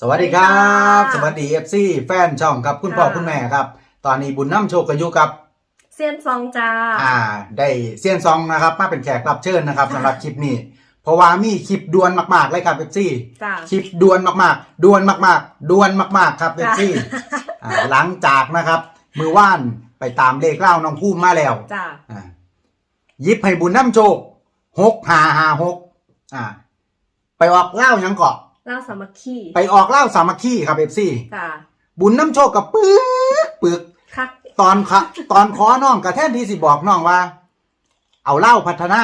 สวัสดีครับสสวัวัสสดีดีค่ะเอฟซีแฟนช่องครับคุณพ่อค่ะคุณแม่ครับ ตอนนี้บุญน้ำโชคกันอยู่กับเซียนซองจ้า อ่า ได้เซียนซองนะครับ มาเป็นแขกรับเชิญนะครับสำหรับคลิปนี้เพราะว่ามีคลิปดวนมากๆเลยครับเอฟซีจ้าคลิปดวนมากๆดวนมากๆดวนมากๆครับเอฟซีอ่าหลังจากนะครับ มือว่านไปตามเลขเล่าน้องภูมิมาแล้วจ้าอ่ายิบให้บุญน้ำโชคหกหาหาหกอ่า ไปออกเล่าหยังเกาะ เล่าสามัคคีไปออกเล่าสามัคคีครับเอฟซีจ้าบุญน้ำโชคกับปึกปึกคักตอนคะตอนขอน้องกระแทนที่สิบอกน้องว่า เอาเหล่าพัฒนา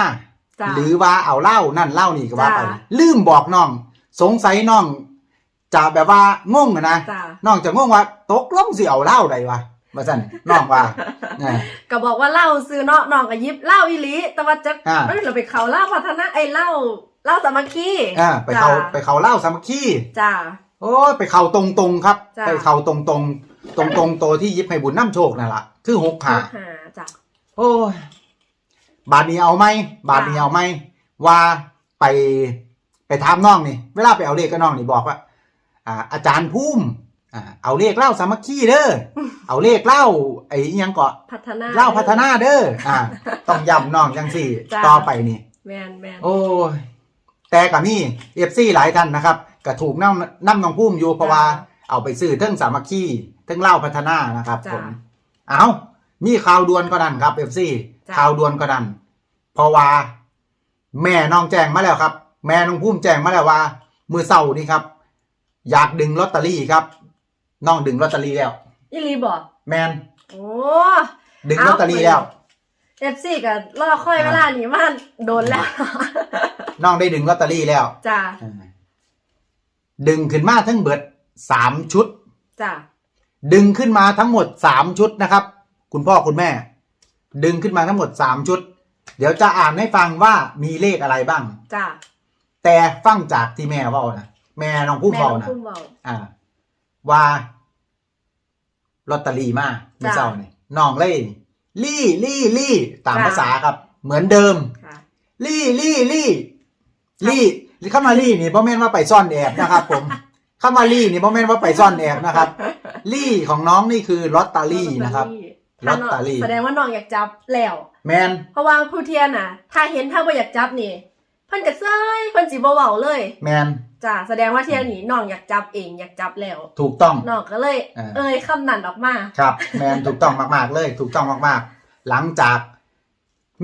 จ้าหรือว่าเอาเหล่านั่นเหล่านี่ก็ว่าไป จ้าลืมบอกน้อง สงสัยน้อง จะแบบว่างงอะนะจ้าน้องจะงงว่าตกลงสิเอาเหล่าใดวะมาสั่นน้องว่าเออ ก็บอกว่าเล่าซื้อเนาะน้องก็ยิบเล่าอีหลีแต่ว่าจะอ่า เอ้ยเราไปเขาเล่าพัฒนาไอ้เล่า เล่าสามัคคีอ่าไปเขาจ้ไปเขาเหล่าสามัคคีจ้า โอ้ยไปเขาตรงๆครับ จ้าไปเขาตรงๆตรงตรงๆโตวที่ยิบให้บุญน้ำโชคนั่นแหละคือหกขาหาจ้า โอ้ยบาทนี้เอาไหมบาทนี้เอาไหมว่าไปไปถามน้องนี่ เวลาไปเอาเลขก็น้องนี่บอกว่า อ่า อาจารย์พุ่มอ่าเอาเลขเล่าสามัคคีเด้อเอาเลขเล่าไอ้อิหยังเกาะพัฒนา เล่าพัฒนาเด้ออ่า ต้องย้ำน้องจังสี่ จ้าต่อไปนี่ แมนแมนโอ้ย แต่กับนี่เอฟซีหลายท่านนะครับก็ถูกน้ำน้ำน้องพุ่มอยู่เพราะว่า เอาไปซื้อเทิงสามัคคีเทิงเล่าพัฒนานะครับผจ้ามเอามีข่าวด่วนก็ดันครับเอฟซีจ้ะ ข่าวด่วนก็ดัน เพราะว่า แม่น้องแจ้งมาแล้วครับ แม่น้องพุ่มแจ้งมาแล้วว่า มือเศร้านี่ครับ อยากดึงลอตเตอรี่ครับ น้องดึงลอตเตอรี่แล้ว อีหลีบอกแมนโอ้ ดึงลอตเตอรี่แล้ว เอฟซีก็รอค่อยเวลานี้มันโดนแล้ว น้องได้ดึงลอตเตอรี่แล้วจ้าอ่าดึงขึ้นมาทั้งเบิดสามชุด จ้าดึงขึ้นมาทั้งหมดสามชุดนะครับ คุณพ่อคุณแม่ ดึงขึ้นมาทั้งหมดสามชุด เดี๋ยวจะอ่านให้ฟังว่ามีเลขอะไรบ้าง จ้าแต่ฟังจากที่แม่เว่านะแม่น้องพุ่มแม่เบาน้องนะพุ่มเบาอ่า ว่าลอตเตอรี่มาเมื่อจ้ะเช้านี่น้องเล่ลี่ลี่ลี่ตามจ้ะภาษาครับ เหมือนเดิม ค่ะ ลี่ลี่ลี่ ลี่เข้ามาลี่นี่พ่อแม่นว่าไปซ่อนแอบนะครับ ผมเข้ามาลี่นี่พ่อแม่นว่าไปซ่อนแอบนะครับ ลี่ของน้องนี่คือลอตเตอรี่นะครับลอตเตอรี่แสดงว่าน้องอยากจับแล้ว แมนเพราะว่าผู้เทียนน่ะ ถ้าเห็นถ้าบ่อยากจับนี่เพิ่นก็เซ้ยเพิ่นสิบ่เว้าเลย แมนจ้าแสดงว่าเทียนนี่น้องอยากจับเองอยากจับแล้ว ถูกต้องน้องก็เลยอ่าเอ่ยคำนั้นออกมาครับ แมนถูกต้องมากๆเลย ถูกต้องมากๆ หลังจาก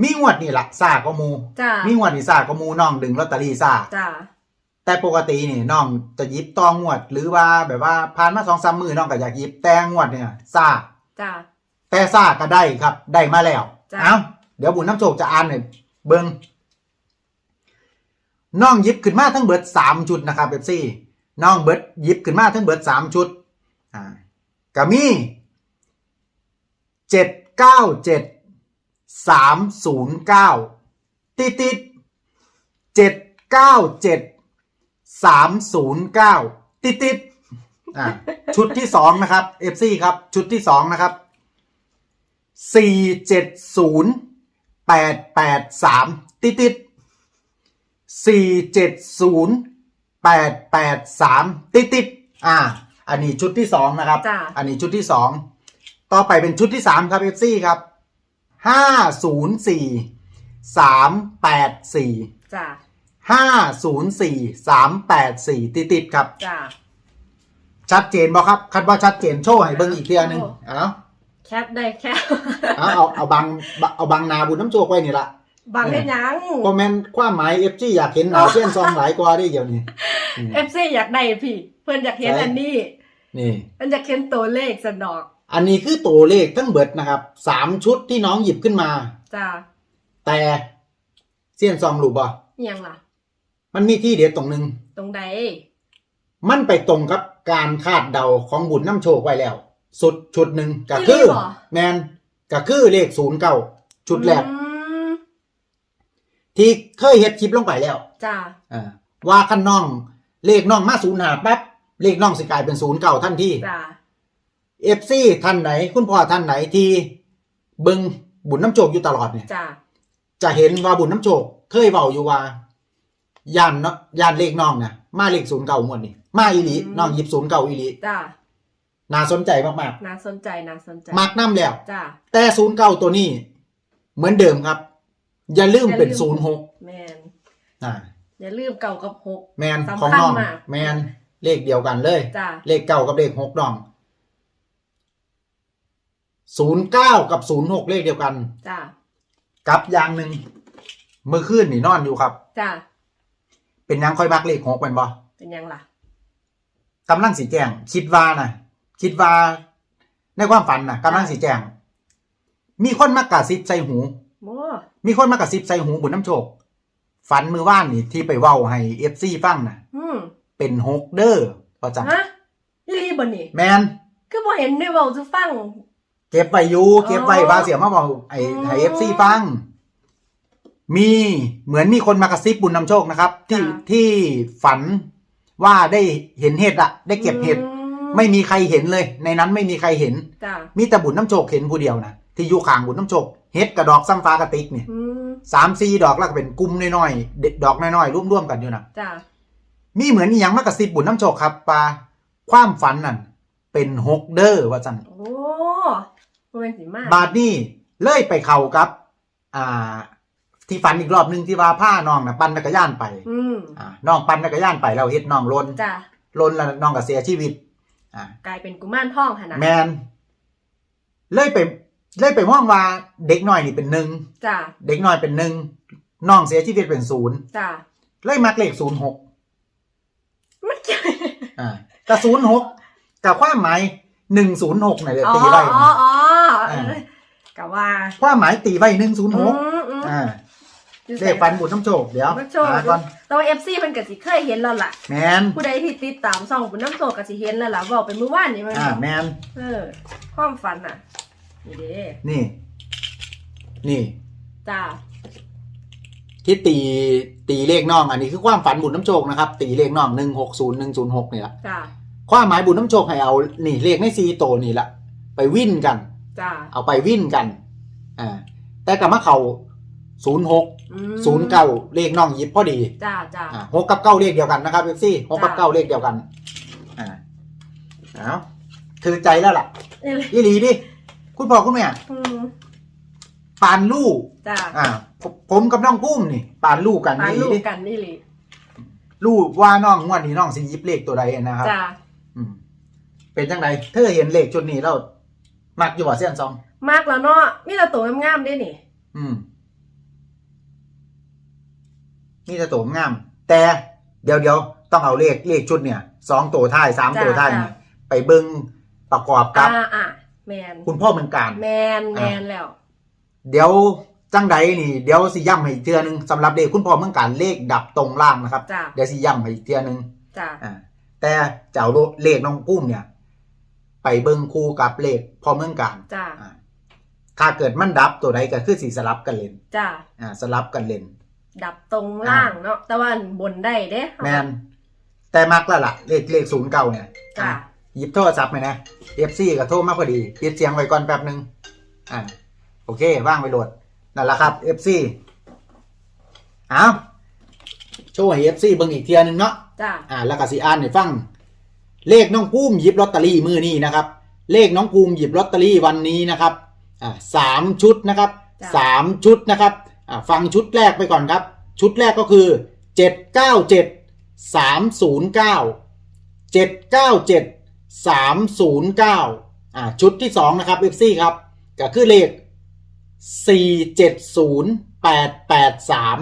มีงวดนี่ละซาก็มู จ้ามีงวดนี่ซาก็มูน้องดึงลอตเตอรี่ซาจ้าแต่ปกตินี่น้องจะหยิบตองวด หรือว่าแบบว่าผ่านมาสองสามมือน้องก็อยากหยิบแต่งวดเนี่ยซาจ้าแต่ซาก็ได้ครับ ได้มาแล้วจ้ะ เอาเดี๋ยวบุญน้ำโชคจะอ่านให้เบิงน้องหยิบขึ้นมาทั้งเบิดสามชุดนะครับเบบซี่น้องเบิดหยิบขึ้นมาทั้งเบิดสามชุดอ่ากะมีเจ็ดเก้าเจ็ด สามศูนย์เก้าติดติดเจ็ดเก้าเจ็ดสามศูนย์เก้าติดติดอ่าชุดที่สองนะครับเอฟซีครับ ชุดที่สองนะครับสี่เจ็ดศูนย์แปดแปดสามติดติดสี่เจ็ดศูนย์แปดแปดสามติดติดอ่า อันนี้ชุดที่สองนะครับจ้ะอันนี้ชุดที่สองต่อไปเป็นชุดที่สามครับ FC ครับ ห้าศูนย์สี่สามแปดสี่จ้าห้าศูนย์สี่สามแปดสี่ติดติดๆครับ จ้าชัดเจนบ่ครับคัดว่าชัดเจนโชว์ให้เบิ่งอีกเทียหนึงโอ้เอาแคปได้แคป เอาเอาเอาบังเอาบังนาบุญน้ำโจกไว้นี่ละ บางได้ยังคอมเมนต์ความหมาย FG อยากเห็นหนาเส้นซองหลายกว่าได้เดี๋ยวนี้อืมเอฟซีอยากได้พี่ เพิ่นอยากเห็นใช่อันนี้ นี่ เพิ่นอยากเห็นตัวเลขสนอก อันนี้คือตัวเลขทั้งเบิดนะครับสามชุดที่น้องหยิบขึ้นมา จ้าแต่เส้นซองหลูกบ่อิหยังล่ะ มันมีที่เด็ดตรงหนึงตรงใดมันไปตรงกับการคาดเดาของบุญน้ำโชคไว้แล้ว สุดชุดหนึ่งก็คืออีหลีบ่แมนก็คือเลขศูนย์เก้าชุดแรก อืมที่เคยเฮ็ดคลิปลงไปแล้ว จ้าอ่าว่าคันน้อง เลขน้องมาศูนย์หาปั๊บเลขน้องสิกลายเป็นศูนย์เก้าทันทีจ้า เอฟซีท่านไหน คุณพ่อท่านไหนที่เบิงบุญน้ำโชคอยู่ตลอดเนี่ย จ้าจะเห็นว่าบุญน้ำโชคเคยเว้าอยู่ว่าย่านเนาะย่านเลขน้องเนี่ยมาเลขศูนย์เก้าหมดนี่มาอีหลีอืมน้องหยิบศูนย์เก่าอีหลีจ้าน่าสนใจมากน่าสนใจน่าสนใจๆมักน้ำแล้ว จ้าแต่ศูนย์เก่าตัวนี้ เหมือนเดิมครับ อย่าลืมเป็นอย่าลืศูนมย์หกแมนอ่า อย่าลืมเก่ากับหก แมนสำคัญของน้องมาก แมนเลขเดียวกันเลย จ้าเลขเก้ากับเลขหกน้อง ศูนย์เก้ากับศูนย์หกเลขเดียวกัน จ้ากับอย่างหนึ่งเมื่อคืนนี่นอนอยู่ครับ จ้าเป็นหยังค่อยมักเลขหกเป็นบ่เป็นยังล่ะกำลังสีแจงคิดว่านะคิดว่าในความฝันนะกำลังสีแจงมีคนมากระซิบใส่หู โม่มีคนมากระซิบใส่หูบุญน้ำโชค ฝันมือว่านนี่ที่ไปเว้าให้เอฟซีฟังนะอืมเป็นหกเด้อประจัฮะอีหลีบ่นี่แมนคือบ่เห็นได้เว้าจะฟัง เก็บไว้อยู่เก็บไว้อ๋อว่าเสียมาบอกไอ้อืมให้เอฟซีฟัง มีเหมือนมีคนมากระซิบบุญนำโชคนะครับ ที่จ้ะที่ฝันว่าได้เห็นเห็ดอะได้เก็บเห็ด อืไม่มีใครเห็นเลย ในนั้นไม่มีใครเห็น จ้ามีแต่บุญน้ำโชคเห็นผู้เดียวนะที่อยู่ข้างบุญน้ำโชคเฮ็ดกระดอกซ้ำฟ้ากระติกเนี่ยอืมสามสี่ดอกแล้วก็เป็นกลุ่มน้อยๆเด็ดดอกน้อยๆร่วมๆกันอยู่นะจ้ามีเหมือนอหย่างมากระซิบบุญน้ำโชคครับปลาความฝันนั่น เป็นหกเด้อว่าจันโอ้บ่เป็นสิมากบาทนี่เลยไปเข้ากับ อ่า ที่ฝันอีกรอบหนึ่งที่ว่าผ้าน้องนะปั่นจักรยานไปอืมอ่าน้องปั่นจักรยานไปแล้วเฮ็ดน้องลนจ้าลนแล้วน้องก็เสียชีวิต อ่ากลายเป็นกุมารทองหั่นนะแมนเลยไปเลยไปมองว่าเด็กน้อยนี่เป็นหนึ่งจ้าเด็กน้อยเป็นหนึ่งน้องเสียชีวิตเป็นศูนย์จ้าเลยมักเลขศูนย์หกมันเกี่ยวอ่าแต่ศูนย์หก กับความหมายหนึ่งศูนย์หกเนี่ยอ๋อตีไว้อ๋ออ๋ออ่ากะว่าความหมายตีไว้หนึ่งศูนย์หกอืมอืมอ่าอยู่เลขฟันบุญน้ำโชคเดี๋ยวบุญน้ำโชคหาก่อนแต่ว่า FC มันก็สิเคยเห็นแล้วล่ะแมนผู้ใดที่ติดตามช่องบุญน้ำโชคก็สิเห็นแล้วล่ะบอกเป็นมื้อวานนี่มันอ่าแมนเออความฝันน่ะนี่เด้นี่ นี่จ้าที่ตีตีเลขน้องอันนี้คือความฝันบุญน้ำโชคนะครับ ตีเลขน้องหนึ่งหกศูนย์หนึ่งศูนย์หกนี่แหละจ้า ความหมายบุญน้ำโชคให้เอานี่เลขในซีโตวนี่แหละไปวิ่นกัน จ้าเอาไปวิ่นกันอ่าแต่กับมาเขาศูนย์หกอืมศูนย์เก้าเลขน้องหยิบพอดีจ้าจ้า อ่าหกกับเก้าเลขเดียวกันนะครับเอฟซี่หกกับจ้ะ เก้าเลขเดียวกันอ่าเอาถือใจแล้วล่ะเอ้ยยี่หลีดิคุณพ่อคุณแม่อืมปานลู่จ้าอ่าผมผมกับน้องกุ้มนี่ปานลู่กันปานี่ลูกดิ กันนี่หลีลู่ว่าน้องงวดนี้น้องสิหยิบเลขตัวใดนะครับ จ้าอืม เป็นจังไดเธอเห็นเลขชุดนี้แล้วมักอยู่บ่เสี้ยนซอง มากแล้วเนาะมีแต่ตัวงามๆเด้นี่ อืมนี่จะโตงาม แต่เดี๋ยวเดี๋ยวต้องเอาเลขเลขชุดเนี่ยสองตัวท้ายสามตัวท้ายเนี่ยไปเบิ้งประกอบกับอ่าอ่าแมนคุณพ่อเมืองการ แมนแมนแล้ว เดี๋ยวจังใดนี่ เดี๋ยวสิย้ำให้อีกเทื่อนึงสำหรับเลขคุณพ่อเมืองการเลขดับตรงล่างนะครับจ้าเดี๋ยวสิย้ำให้อีกเทื่อนึงจ้าอ่าแต่จะเอาเลขน้องกุ้มเนี่ย ไปเบิ้งคู่กับเลขพ่อเมืองการจ้าอ่าถ้าเกิดมันดับตัวใดก็คือสีสลับกันเล่นจ้าอ่าสลับกันเล่น ดับตรงล่างเนาะแต่ว่าบนได้เด้แมนแต่มักแล้วล่ะเลขเลขศูนย์เก่าเนี่ยจ้าอะหยิบโทรศัพท์ไปนะเอฟซีก็โทรมาพอดีปิดเสียงไว้ก่อนแป๊บหนึ่งอ่าโอเค ว่างไปโหลดนั่นแหละครับเอฟซีเอาโชว์ให้เอฟซีเบิ่งอีกเทียหนึงเนาะจ้าอ่าแล้วก็สิอ่านให้ฟัง เลขน้องภูมิหยิบลอตเตอรี่มือนี้นะครับ เลขน้องภูมิหยิบลอตเตอรี่วันนี้นะครับอ่าสามชุดนะครับจ้ะ สามชุดนะครับอ่าฟังชุดแรกไปก่อนครับ ชุดแรกก็คือเจ็ดเก้าเจ็ดสามศูนย์เก้าเจ็ดเก้าเจ็ดสามศูนย์เก้าอ่าชุดที่สองนะครับเอฟซีครับก็คือเลขสี่เจ็ดศูนย์แปดแปดสาม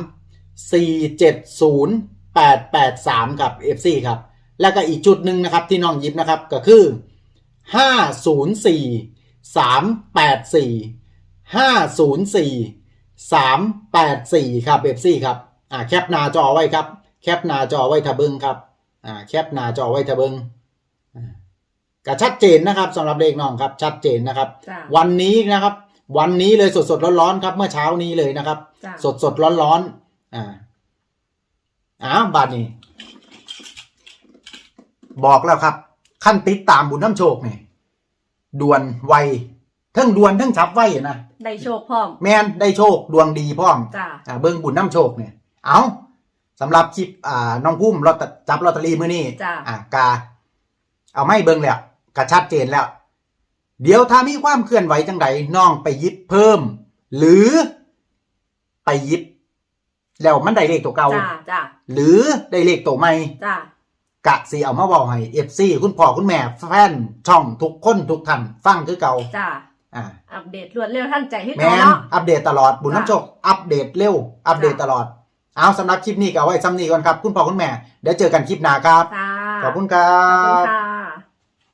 สี่เจ็ดศูนย์แปดแปดสามครับเอฟซีครับ แล้วก็อีกจุดหนึ่งนะครับที่น้องหยิบนะครับก็คือห้าศูนย์สี่สามแปดสี่ห้าศูนย์สี่สามแปดสี่ครับเอฟซีครับอ่าแคปหน้าจอไว้ครับ แคปหน้าจอไว้ทะเบิงครับอ่าแคปหน้าจอไว้ทะเบิงอ่าก็ชัดเจนนะครับสำหรับเลขน้องครับชัดเจนนะครับจ้าวันนี้นะครับ วันนี้เลยสดสดๆร้อนๆครับ เมื่อเช้านี้เลยนะครับจ้าสดสดร้อนร้อนๆอ่าอ้าวบาทนี้ บอกแล้วครับ ขั้นติดตามบุญน้ำโชคนี่ด่วนไวเทั้งด่วนเทั้งฉับไวนะได้โชคพร้อม แมนได้โชคดวงดีพร้อมจ้าอ่าเบิ้งบุญน้ำโชคเนี่ยเอาสำหรับคลิปอ่าน้องพุ่มลอตเตอจับลอตเตอรี่มื้อนี้จ้ะอ่ากา เอาไม่เบิ่งแล้วกะชัดเจนแล้ว เดี๋ยวถ้ามีความเคลื่อนไหวจังใดน้องไปหยิบเพิ่ม หรือไปหยิบ แล้วมันได้เลขตัวเก่าจ้าจ้าหรือได้เลขตัวใหม่จ้า กะสีเอามาบอกให้เอฟซีคุณพ่อคุณแม่แฟนช่องทุกคนทุกท่านฟังคือเก่าจ้าอ่าอัปเดตรวดเร็วทันใจให้แมก่อนนเนาะ อัปเดตตลอดบุญน้ำโชคอัปเดตเร็ว อัปเดตตลอด เอาสำหรับคลิปนี้ก็เอาไว้ซ้ำนี้ก่อนครับ คุณพ่อคุณแม่ เดี๋ยวเจอกันคลิปหน้าครับจ้าขอบคุณครัขอบคุณบค่ะ